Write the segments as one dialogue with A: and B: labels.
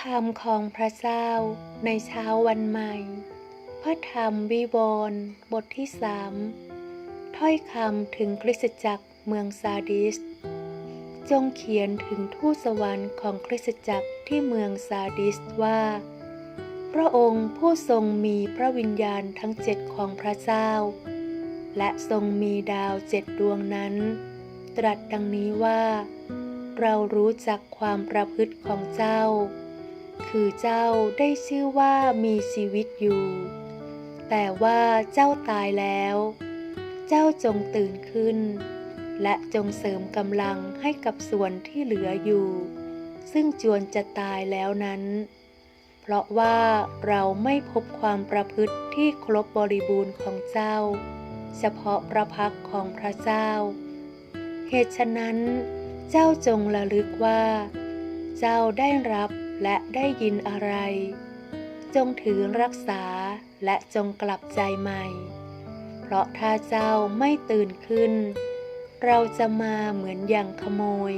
A: คำของพระเจ้าในเช้าวันใหม่ พระธรรมวิวรณ์บทที่สามถ้อยคำถึงคริสตจักรเมืองซาดิส จงเขียนถึงทูตสวรรค์ของคริสตจักรที่เมืองซาดิสว่า พระองค์ผู้ทรงมีพระวิญญาณทั้งเจ็ดของพระเจ้า และทรงมีดาวเจ็ดดวงนั้น ตรัสดังนี้ว่าเรารู้จักความประพฤติของเจ้า คือเจ้าได้ชื่อว่ามีชีวิตอยู่ แต่ว่าเจ้าตายแล้ว เจ้าจงตื่นขึ้น และจงเสริมกำลังให้กับส่วนที่เหลืออยู่ ซึ่งจวนจะตายแล้วนั้น เพราะว่าเราไม่พบความประพฤติที่ครบบริบูรณ์ของเจ้า เฉพาะพระพักของพระเจ้า เหตุฉะนั้น เจ้าจงระลึกว่า เจ้าได้รับ และได้ยินอะไร จงถือรักษาและจงกลับใจใหม่ เพราะถ้าเจ้าไม่ตื่นขึ้น เราจะมาเหมือนอย่างขโมย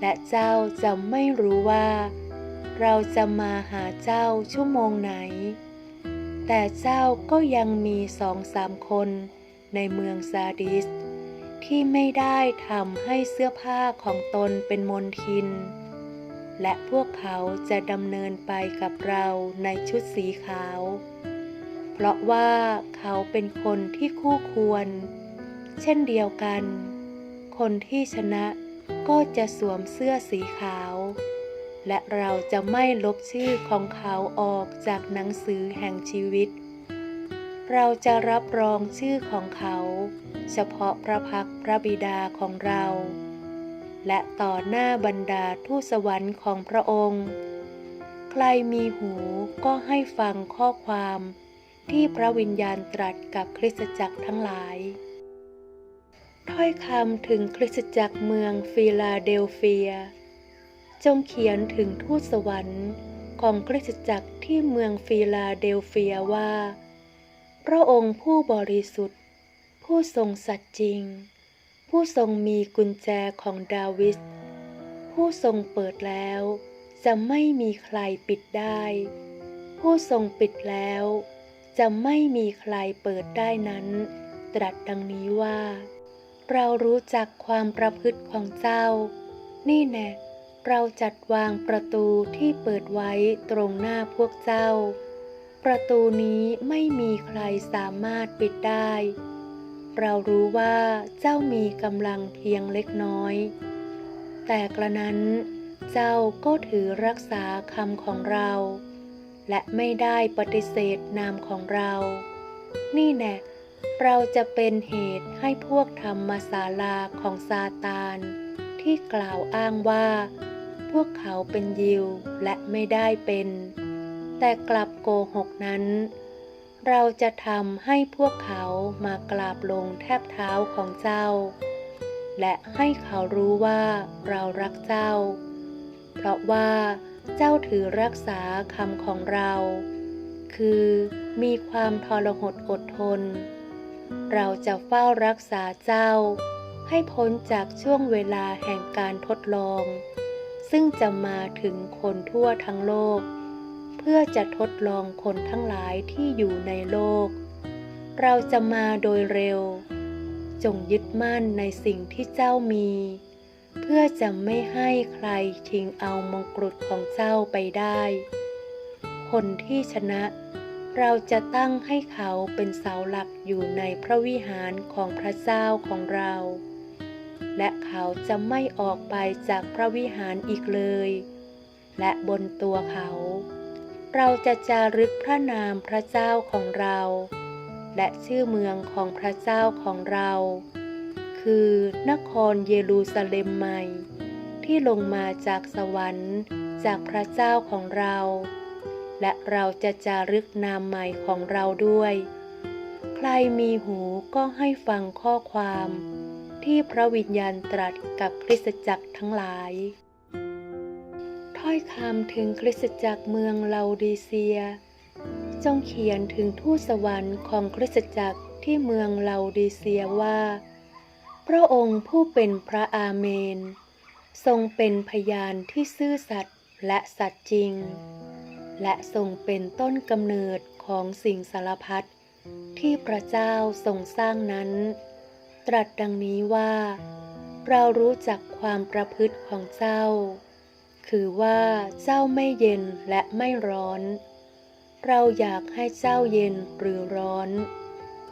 A: และเจ้าจะไม่รู้ว่า เราจะมาหาเจ้าชั่วโมงไหน แต่เจ้าก็ยังมีสองสามคนในเมืองซาดิส ที่ไม่ได้ทำให้เสื้อผ้าของตนเป็นมลทิน และพวกเขาจะดำเนินไปกับเราในชุดสีขาว เพราะว่าเขาเป็นคนที่คู่ควร เช่นเดียวกัน คนที่ชนะก็จะสวมเสื้อสีขาว และเราจะไม่ลบชื่อของเขาออกจากหนังสือแห่งชีวิต เราจะรับรองชื่อของเขา เฉพาะพระพักพระบิดาของเรา และต่อหน้าบรรดาทูตสวรรค์ของพระองค์ ใครมีหูก็ให้ฟังข้อความที่พระวิญญาณตรัสกับคริสตจักรทั้งหลาย ถ้อยคำถึงคริสตจักรเมืองฟิลาเดลเฟีย จงเขียนถึงทูตสวรรค์ของคริสตจักรที่เมืองฟิลาเดลเฟียว่า พระองค์ผู้บริสุทธิ์ ผู้ทรงสัตย์จริง ผู้ทรงมีกุญแจของดาวิดผู้ทรงเปิดแล้ว จะไม่มีใครปิดได้ ผู้ทรงปิดแล้ว จะไม่มีใครเปิดได้นั้น ตรัสดังนี้ว่า เรารู้จักความประพฤติของเจ้า นี่แน่เราจัดวางประตูที่เปิดไว้ตรงหน้าพวกเจ้า ประตูนี้ไม่มีใครสามารถปิดได้ เรารู้ว่าเจ้ามีกำลังเพียงเล็กน้อย แต่กระนั้นเจ้าก็ถือรักษาคำของเรา และไม่ได้ปฏิเสธนามของเรา นี่แน่เราจะเป็นเหตุให้พวกธรรมศาลาของซาตาน ที่กล่าวอ้างว่า พวกเขาเป็นยิวและไม่ได้เป็น แต่กลับโกหกนั้น เราจะทำให้พวกเขามากราบลงแทบเท้าของเจ้า และให้เขารู้ว่าเรารักเจ้า เพราะว่าเจ้าถือรักษาคำของเรา คือมีความทรหดอดทน เราจะเฝ้ารักษาเจ้า ให้พ้นจากช่วงเวลาแห่งการทดลอง ซึ่งจะมาถึงคนทั่วทั้งโลก เพื่อจะทดลองคนทั้งหลายที่อยู่ในโลก เราจะมาโดยเร็ว จงยึดมั่นในสิ่งที่เจ้ามี เพื่อจะไม่ให้ใครชิงเอามงกุฎของเจ้าไปได้ คนที่ชนะเราจะตั้งให้เขาเป็นเสาหลักอยู่ในพระวิหารของพระเจ้าของเรา และเขาจะไม่ออกไปจากพระวิหารอีกเลย และบนตัวเขา เราจะจารึกพระนามพระเจ้าของเรา และชื่อเมืองของพระเจ้าของเรา คือนครเยรูซาเล็มใหม่ ที่ลงมาจากสวรรค์จากพระเจ้าของเรา และเราจะจารึกนามใหม่ของเราด้วย ใครมีหูก็ให้ฟังข้อความที่พระวิญญาณตรัสกับคริสตจักรทั้งหลาย ถ้อยคำถึงคริสตจักรเมืองลาดีเซีย จงเขียนถึงทูตสวรรค์ของคริสตจักรที่เมืองลาดีเซียว่า พระองค์ผู้เป็นพระอาเมน ทรงเป็นพยานที่ซื่อสัตย์และสัตว์จริง และทรงเป็นต้นกำเนิดของสิ่งสารพัดที่พระเจ้าทรงสร้างนั้น ตรัสดังนี้ว่า เรารู้จักความประพฤติของเจ้า คือว่าเจ้าไม่เย็นและไม่ร้อน เราอยากให้เจ้าเย็นหรือร้อน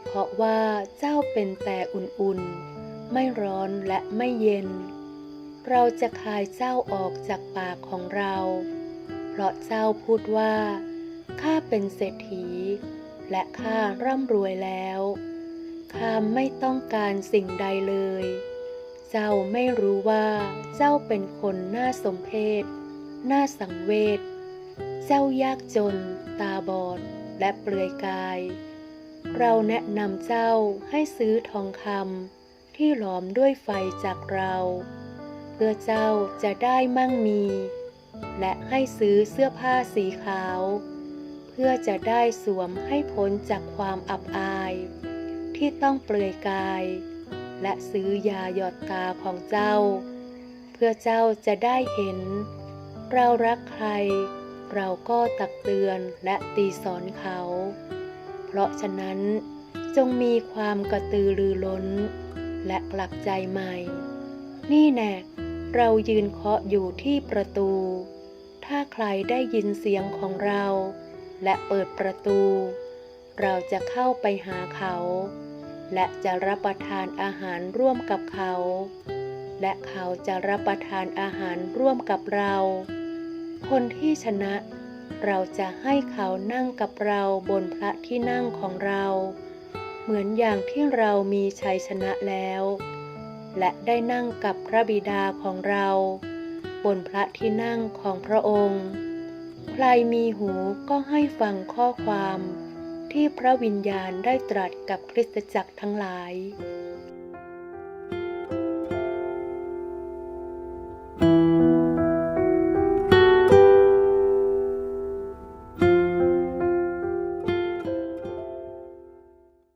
A: เพราะว่าเจ้าเป็นแต่อุ่นๆ ไม่ร้อนและไม่เย็น เราจะคายเจ้าออกจากปากของเรา เพราะเจ้าพูดว่า ข้าเป็นเศรษฐี และข้าร่ำรวยแล้ว ข้าไม่ต้องการสิ่งใดเลย เจ้าไม่รู้ว่าเจ้าเป็นคนน่าสมเพชน่าสังเวช เจ้ายากจน ตาบอด และเปลือยกาย เราแนะนำเจ้าให้ซื้อทองคำที่หลอมด้วยไฟจากเรา เพื่อเจ้าจะได้มั่งมี และให้ซื้อเสื้อผ้าสีขาว เพื่อจะได้สวมให้พ้นจากความอับอาย ที่ต้องเปลือยกาย และซื้อยาหยอดตาของเจ้า เพื่อเจ้าจะได้เห็น เรารักใคร เราก็ตักเตือนและตีสอนเขา เพราะฉะนั้นจงมีความกระตือรือร้น และกลับใจใหม่ นี่แน่เรายืนเคาะอยู่ที่ประตู ถ้าใครได้ยินเสียงของเรา และเปิดประตู เราจะเข้าไปหาเขา และจะรับประทานอาหารร่วมกับเขา และเขาจะรับประทานอาหารร่วมกับเรา คนที่ชนะ เราจะให้เขานั่งกับเราบนพระที่นั่งของเรา เหมือนอย่างที่เรามีชัยชนะแล้ว และได้นั่งกับพระบิดาของเรา บนพระที่นั่งของพระองค์ ใครมีหูก็ให้ฟังข้อความ ที่พระวิญญาณได้ตรัสกับคริสตจักรทั้งหลาย